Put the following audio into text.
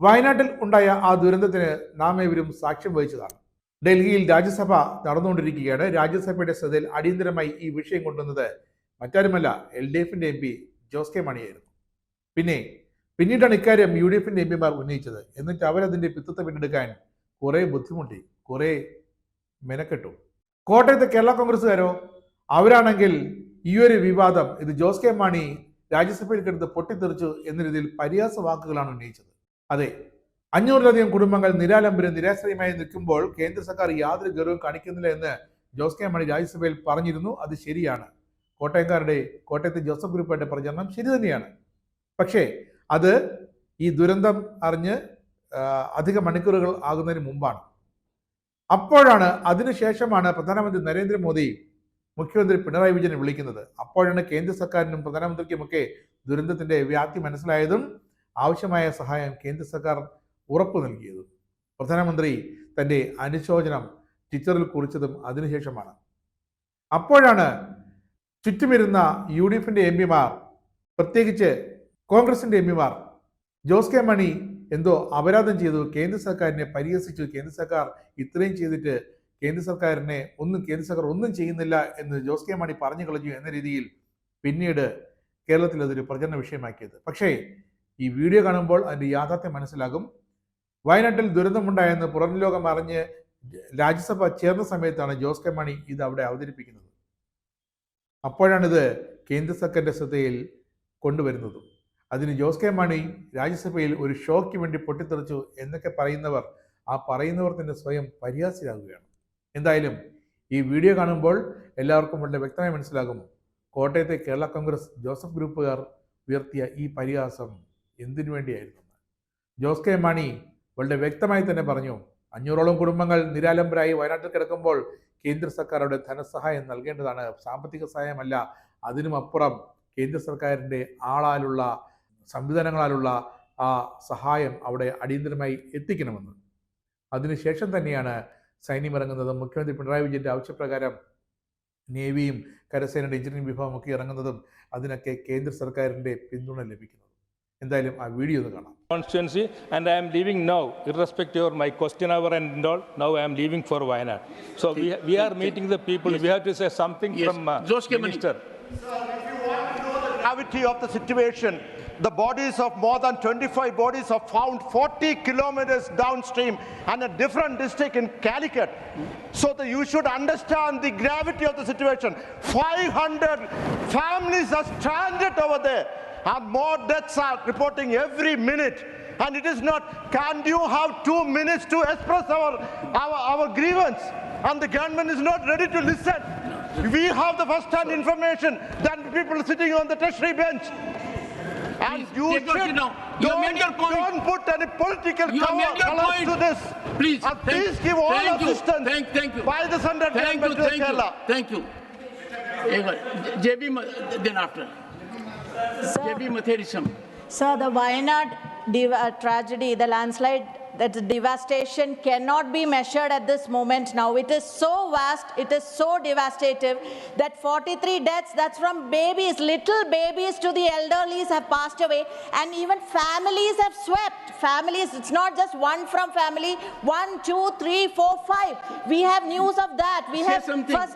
വയനാട്ടിൽ ഉണ്ടായ ആ ദുരന്തത്തിന് നാം ഏവരും സാക്ഷ്യം വഹിച്ചതാണ്. ഡൽഹിയിൽ രാജ്യസഭ നടന്നുകൊണ്ടിരിക്കുകയാണ്. രാജ്യസഭയുടെ ശ്രദ്ധയിൽ അടിയന്തരമായി ഈ വിഷയം കൊണ്ടുവന്നത് മറ്റാരുമല്ല എൽ ഡി എഫിന്റെ എം പി ജോസ് കെ മണിയായിരുന്നു. പിന്നെ പിന്നീടാണ് ഇക്കാര്യം യു ഡി എഫിന്റെ എം പിമാർ ഉന്നയിച്ചത്. എന്നിട്ട് അവരതിന്റെ പിത്തത്തെ പിന്നെടുക്കാൻ കുറെ ബുദ്ധിമുട്ടി കുറെ മെനക്കെട്ടു. കോട്ടയത്തെ കേരള കോൺഗ്രസ്സുകാരോ അവരാണെങ്കിൽ ഈ ഒരു വിവാദം ഇത് ജോസ് കെ മാണി രാജ്യസഭയിൽ കിടന്ന് പൊട്ടിത്തെറിച്ചു എന്ന രീതിയിൽ പരിഹാസ വാക്കുകളാണ് ഉന്നയിച്ചത്. അതെ. അഞ്ഞൂറിലധികം കുടുംബങ്ങൾ നിരാലംബരും നിരാശ്രയമായി നിൽക്കുമ്പോൾ കേന്ദ്ര സർക്കാർ യാതൊരു ഗൗരവം കാണിക്കുന്നില്ല എന്ന് ജോസ് കെ മണി രാജ്യസഭയിൽ പറഞ്ഞിരുന്നു. അത് ശരിയാണ്. കോട്ടയംകാരുടെ കോട്ടയത്തെ ജോസഫ് ഗ്രൂപ്പായിട്ട് പ്രചരണം ശരി തന്നെയാണ്. പക്ഷേ അത് ഈ ദുരന്തം അറിഞ്ഞ് അധിക മണിക്കൂറുകൾ ആകുന്നതിന് മുമ്പാണ്. അപ്പോഴാണ് അതിനുശേഷമാണ് പ്രധാനമന്ത്രി നരേന്ദ്രമോദി മുഖ്യമന്ത്രി പിണറായി വിജയനെ വിളിക്കുന്നത്. അപ്പോഴാണ് കേന്ദ്ര സർക്കാരിനും പ്രധാനമന്ത്രിക്കുമൊക്കെ ദുരന്തത്തിന്റെ വ്യാപ്തി മനസ്സിലായതും ആവശ്യമായ സഹായം കേന്ദ്ര സർക്കാർ ഉറപ്പു നൽകിയത്. പ്രധാനമന്ത്രി തന്റെ അനുശോചനം ട്വിറ്ററിൽ കുറിച്ചതും അതിനുശേഷമാണ്. അപ്പോഴാണ് ചുറ്റുമിരുന്ന യു ഡി എഫിന്റെ എം പിമാർ പ്രത്യേകിച്ച് കോൺഗ്രസിന്റെ എം പിമാർ ജോസ് കെ മണി എന്തോ അപരാധം ചെയ്തു കേന്ദ്ര സർക്കാരിനെ പരിഹസിച്ചു കേന്ദ്ര സർക്കാർ ഇത്രയും ചെയ്തിട്ട് കേന്ദ്ര സർക്കാരിനെ ഒന്നും കേന്ദ്ര സർക്കാർ ഒന്നും ചെയ്യുന്നില്ല എന്ന് ജോസ് കെ മണി പറഞ്ഞു കളഞ്ഞു എന്ന രീതിയിൽ പിന്നീട് കേരളത്തിൽ അതൊരു പ്രചരണ വിഷയമാക്കിയത്. പക്ഷേ ഈ വീഡിയോ കാണുമ്പോൾ അതിന്റെ യാഥാർത്ഥ്യം മനസ്സിലാകും. വയനാട്ടിൽ ദുരന്തമുണ്ടായെന്ന് പുറം ലോകം അറിഞ്ഞ് രാജ്യസഭ ചേർന്ന സമയത്താണ് ജോസ് കെ മണി ഇത് അവിടെ അവതരിപ്പിക്കുന്നത്. അപ്പോഴാണിത് കേന്ദ്ര സർക്കാരിന്റെ ശ്രദ്ധയിൽ കൊണ്ടുവരുന്നത്. അതിന് ജോസ് കെ മാണി രാജ്യസഭയിൽ ഒരു ഷോയ്ക്ക് വേണ്ടി പൊട്ടിത്തെറിച്ചു എന്നൊക്കെ പറയുന്നവർ ആ പറയുന്നവർ തന്നെ സ്വയം പരിഹാസ്യരാകുകയാണ്. എന്തായാലും ഈ വീഡിയോ കാണുമ്പോൾ എല്ലാവർക്കും വളരെ വ്യക്തമായി മനസ്സിലാകും. കോട്ടയത്തെ കേരള കോൺഗ്രസ് ജോസഫ് ഗ്രൂപ്പുകാർ ഉയർത്തിയ ഈ പരിഹാസം എന്തിനു വേണ്ടിയായിരുന്നു ജോസ് കെ മാണി വളരെ വ്യക്തമായി തന്നെ പറഞ്ഞു അഞ്ഞൂറോളം കുടുംബങ്ങൾ നിരാലംബരായി വയനാട്ടിൽ കിടക്കുമ്പോൾ കേന്ദ്ര സർക്കാർ അവിടെ ധനസഹായം നൽകേണ്ടതാണ്. സാമ്പത്തിക സഹായമല്ല അതിനുമപ്പുറം കേന്ദ്ര സർക്കാരിന്റെ ആളാലുള്ള സംവിധാനങ്ങളാലുള്ള ആ സഹായം അവിടെ അടിയന്തരമായി എത്തിക്കണമെന്ന്. അതിനുശേഷം തന്നെയാണ് സൈന്യം ഇറങ്ങുന്നത് മുഖ്യമന്ത്രി പിണറായി വിജയന്റെ ആവശ്യപ്രകാരം നേവിയും കരസേനയുടെ എഞ്ചിനീയറിംഗ് വിഭാഗമൊക്കെ ഇറങ്ങുന്നതും അതിനൊക്കെ കേന്ദ്ര സർക്കാരിന്റെ പിന്തുണ ലഭിക്കുന്നതും. എന്തായാലും ആ വീഡിയോ ഒന്ന് കാണാം constituency and I am leaving now, irrespective of my question hour and all, now I am leaving for Wayanad. So we, we are meeting the people, we have to say something Yes. from uh, Jose K. Mani. minister. gravity of the situation. The bodies of more than 25 bodies are found 40 kilometers downstream and a different district in Calicut. So that you should understand the gravity of the situation. 500 families are stranded over there and more deaths are reporting every minute. And it is not, can you have two minutes to express our, our, our grievance? And the government is not ready to listen. We have the first-hand information than people sitting on the treasury bench. And Please, you should now. You have made your don't, don't put any political You have cover, made your colors to this. Please, And thank- please give all thank you. assistance Thank- thank you. by the central Thank you, government to thank you, Kerala. thank you. JB, then after. JB Matherisam. So the Wayanad uh, tragedy, the landslide, that devastation cannot be measured at this moment now. It is so vast, it is so devastative that 43 deaths, that's from babies, little babies to the elderlies have passed away and even families have swept. Families, it's not just one from family, one, two, three, four, five. We have news of that. We Say have something. first